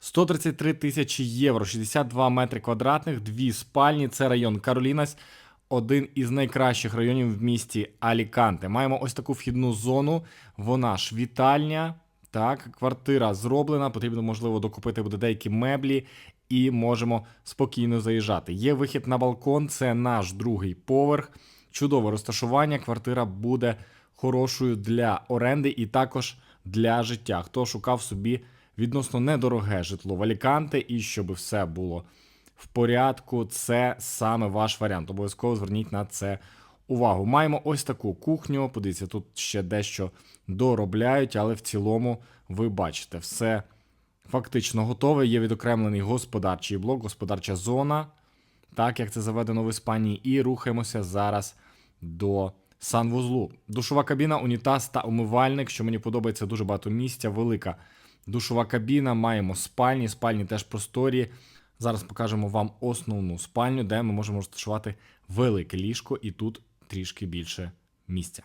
133 тисячі євро, 62 метри квадратних, дві спальні. Це район Каролінас, один із найкращих районів в місті Аліканте. Маємо ось таку вхідну зону. Вона ж вітальня. Так, квартира зроблена. Потрібно, можливо, докупити буде деякі меблі, і можемо спокійно заїжджати. Є вихід на балкон, це наш другий поверх. Чудове розташування. Квартира буде хорошою для оренди і також для життя. Хто шукав собі відносно недороге житло в Аліканте і щоб все було в порядку, це саме ваш варіант. Обов'язково зверніть на це увагу. Маємо ось таку кухню. Подивіться, тут ще дещо доробляють, але в цілому ви бачите, все фактично готове. Є відокремлений господарчий блок, господарча зона, так як це заведено в Іспанії. І рухаємося зараз до санвузлу. Душова кабіна, унітаз та умивальник, що мені подобається дуже багато місця, велика душова кабіна. Маємо спальні, спальні теж просторі. Зараз покажемо вам основну спальню, де ми можемо розташувати велике ліжко, і тут трішки більше місця.